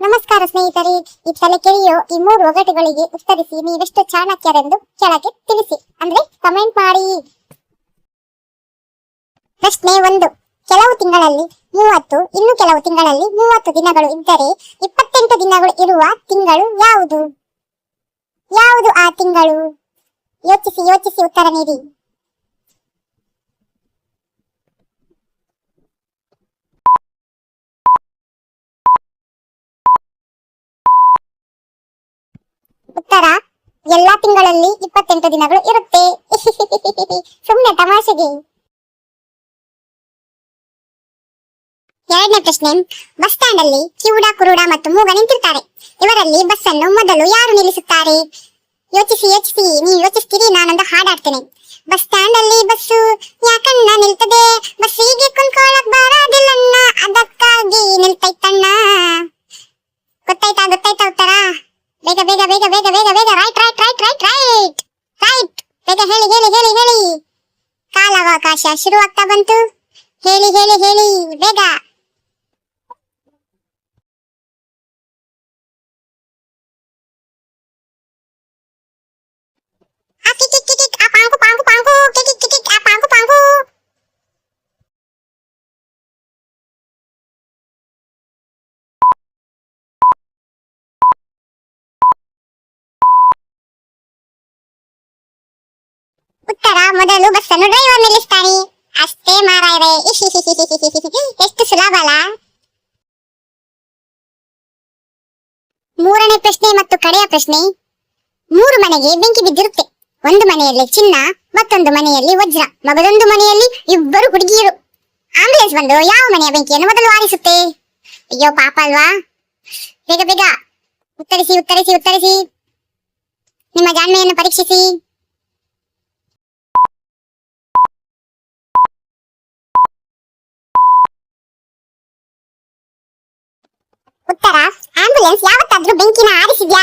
ನಮಸ್ಕಾರ ಸ್ನೇಹಿತರೆ, ಈ ತಲೆ ಈ ಮೂರು ಒಗಟುಗಳಿಗೆ ಉತ್ತರಿಸಿ ನೀವೆಷ್ಟು ಚಾಣಕ್ಯರೆಂದು ಕೆಳಗೆ ತಿಳಿಸಿ. ಅಂದ್ರೆ ಕಮೆಂಟ್ ಮಾಡಿ. ಪ್ರಶ್ನೆ ಒಂದು. ಕೆಲವು ತಿಂಗಳಲ್ಲಿ ಮೂವತ್ತು, ಇನ್ನು ಕೆಲವು ತಿಂಗಳಲ್ಲಿ ಮೂವತ್ತು ದಿನಗಳು ಇದ್ದರೆ ಇಪ್ಪತ್ತೆಂಟು ದಿನಗಳು ಇರುವ ತಿಂಗಳು ಯಾವುದು? ಯಾವುದು ಆ ತಿಂಗಳು? ಯೋಚಿಸಿ ಯೋಚಿಸಿ ಉತ್ತರ ನೀಡಿ. ಉತ್ತರ ಎಲ್ಲಾ ತಿಂಗಳಲ್ಲಿ ಇಪ್ಪತ್ತೆಂಟು ದಿನಗಳು ಇರುತ್ತೆ. ಸುಮ್ಮನೆ ತಮಾಷೆಗೆ. ಎರಡನೇ ಪ್ರಶ್ನೆ. ಬಸ್ ಸ್ಟ್ಯಾಂಡ್ ಅಲ್ಲಿ ಕಿವುಡ, ಕುರುಡ ಮತ್ತು ಮೂಗ ನಿಂತಿರ್ತಾರೆ. ಇವರಲ್ಲಿ ಬಸ್ ಅನ್ನು ಮೊದಲು ಯಾರು ನಿಲ್ಲಿಸುತ್ತಾರೆ? ಯೋಚಿಸಿ ಯೋಚಿಸಿ. ನೀವು ಯೋಚಿಸ್ತೀರಿ, ನಾನೊಂದು ಹಾಡಾಡ್ತೇನೆ. ಬಸ್ ಸ್ಟ್ಯಾಂಡ್ ಅಲ್ಲಿ ಬಸ್ಸು ಯಾಕಣ್ಣ ನಿಲ್ತದೆ? ಬಸ್ಸಿಗೆ ಕುಂತ್ಕೊಳ್ಳಕ್ ಬರೋದಿಲ್ಲಣ್ಣ. ಅದಕ್ಕಾಗಿ ನಿಲ್ತೈತಣ್ಣ ಬೇಗ ಬೇಗ ಬೇಗ ಬೇಗ ಬೇಗ right right right right right right ಬೇಗ ಹೇಳಿ ಹೇಳಿ ಹೇಳಿ ಹೇಳಿ ಕಾಲಾವಕಾಶ ಶುರುವಾಗ್ತಾ ಬಂತು ಹೇಳಿ ಹೇಳಿ ಹೇಳಿ ಬೇಗ ಉತ್ತರ ಮೊದಲು ಬಸ್ ಅನ್ನು ಡ್ರೈವರ್ ನಿಲ್ಲಿಸ್ತಾನೆ ಅಷ್ಟೇ ಮಾರಾಯರೆ ಎಷ್ಟು ಸುಲಭ ಮೂರನೇ ಪ್ರಶ್ನೆ ಮತ್ತು ಕಡೆಯ ಪ್ರಶ್ನೆ. ಮೂರು ಮನೆಗೆ ಬೆಂಕಿ ಬಿದ್ದಿರುತ್ತೆ. ಒಂದು ಮನೆಯಲ್ಲಿ ಚಿನ್ನ, ಮತ್ತೊಂದು ಮನೆಯಲ್ಲಿ ವಜ್ರ, ಮಗದೊಂದು ಮನೆಯಲ್ಲಿ ಇಬ್ಬರು ಹುಡುಗಿಯರು. ಆಂಬುಲೆನ್ಸ್ ಬಂದು ಯಾವ ಮನೆಯ ಬೆಂಕಿಯನ್ನು ಮೊದಲು ಆರಿಸುತ್ತೆ? ಅಯ್ಯೋ, ಪಾಪ ಅಲ್ವಾ? ಬೇಗ ಬೇಗ. ಉತ್ತರಿಸಿ ಉತ್ತರಿಸಿ ಉತ್ತರಿಸಿ. ನಿಮ್ಮ ಜಾಣ್ಮೆಯನ್ನು ಪರೀಕ್ಷಿಸಿ. ಆಂಬುಲೆನ್ಸ್ ಯಾವತ್ತಾದ್ರೂ ಬೆಂಕಿನ ಆರಿಸಿದ್ಯಾ?